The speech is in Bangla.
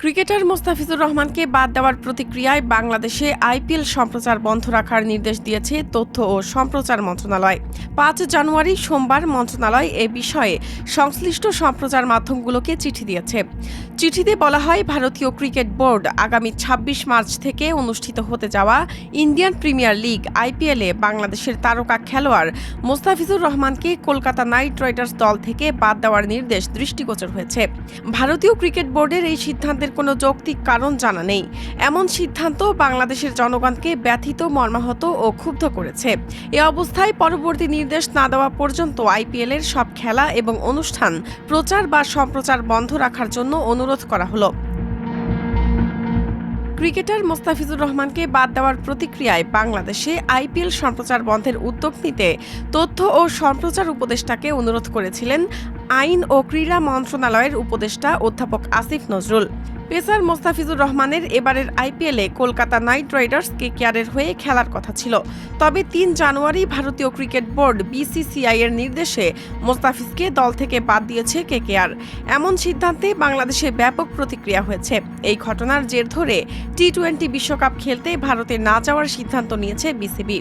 ক্রিকেটার মোস্তাফিজুর রহমানকে বাদ দেওয়ার প্রতিক্রিয়ায় বাংলাদেশে আইপিএল সম্প্রচার বন্ধ রাখার নির্দেশ দিয়েছে তথ্য ও সম্প্রচার মন্ত্রণালয়। পাঁচ জানুয়ারি সোমবার মন্ত্রণালয় এ বিষয়ে সংশ্লিষ্ট সম্প্রচার মাধ্যমগুলোকে চিঠি দিয়েছে। চিঠিতে বলা হয়, ভারতীয় ক্রিকেট বোর্ড আগামী ২৬ মার্চ থেকে অনুষ্ঠিত হতে যাওয়া ইন্ডিয়ান প্রিমিয়ার লিগ, আইপিএলে বাংলাদেশের তারকা খেলোয়াড় মোস্তাফিজুর রহমানকে কলকাতা নাইট রাইডার্স দল থেকে বাদ দেওয়ার নির্দেশ দৃষ্টিগোচর হয়েছে। ভারতীয় ক্রিকেট বোর্ডের এই সিদ্ধান্তের কোনো যৌক্তিক কারণ জানা নেই। এমন সিদ্ধান্ত বাংলাদেশের জনগণকে ব্যথিত, মর্মাহত ও ক্ষুব্ধ করেছে। এ অবস্থায় পরবর্তী নির্দেশ না দেওয়া পর্যন্ত আইপিএল এর সব খেলা এবং অনুষ্ঠান প্রচার বা সম্প্রচার বন্ধ রাখার জন্য অনুরোধ করা হলো। ক্রিকেটার মোস্তাফিজুর রহমানকে বাদ দেওয়ার প্রতিক্রিয়ায় বাংলাদেশে আইপিএল সম্প্রচার বন্ধের উদ্যোগ নিতে তথ্য ও সম্প্রচার উপদেষ্টাকে অনুরোধ করেছিলেন আইন ও ক্রীড়া মন্ত্রণালয়ের উপদেষ্টা অধ্যাপক আসিফ নজরুল। পেসার মোস্তাফিজুর রহমানের এবারের আইপিএলে কলকাতা নাইট রাইডার্স কে কেকেআরের হয়ে খেলার কথা ছিল। তবে তিন জানুয়ারি ভারতীয় ক্রিকেট বোর্ড বিসিসিআই এর নির্দেশে মোস্তাফিজকে দল থেকে বাদ দিয়েছে কেকেআর এমন সিদ্ধান্তে বাংলাদেশে ব্যাপক প্রতিক্রিয়া হয়েছে। এই ঘটনার জের ধরে টি টোয়েন্টি বিশ্বকাপ খেলতে ভারতে না যাওয়ার সিদ্ধান্ত নিয়েছে বিসিবি।